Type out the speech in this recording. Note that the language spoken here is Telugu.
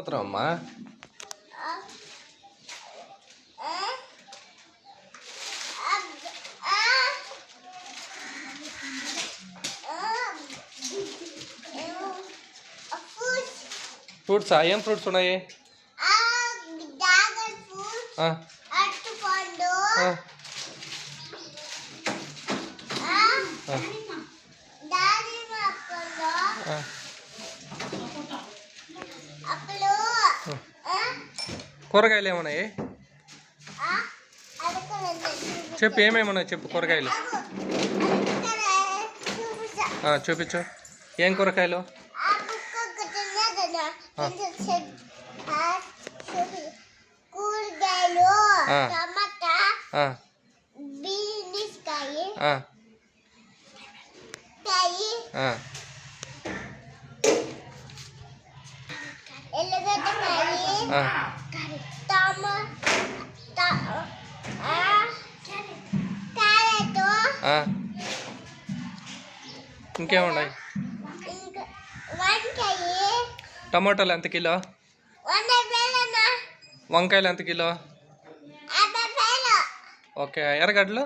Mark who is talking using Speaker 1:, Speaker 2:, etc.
Speaker 1: పోతున్నావు అమ్మా ఫ్రూట్సా? ఏం ఫ్రూట్స్ ఉన్నాయి? ఆ,
Speaker 2: అట్టుపండు
Speaker 1: ఆ, ఆ,
Speaker 2: దానిమ్మ పండు
Speaker 1: ఆ.
Speaker 2: అప్పుడు
Speaker 1: కూరగాయలు ఏమున్నాయి? చెప్పు ఏమేమి ఉన్నాయి చెప్పు కూరగాయలు?
Speaker 2: చూపించా.
Speaker 1: ఏం కూరగాయలు?
Speaker 2: ఆ. కుక్క
Speaker 1: ఇంకేమున్నాయి? టమాటాలు ఎంత కిలో? వంకాయలు ఎంత కిలో? ఓకే ఎర్రగడ్డలు?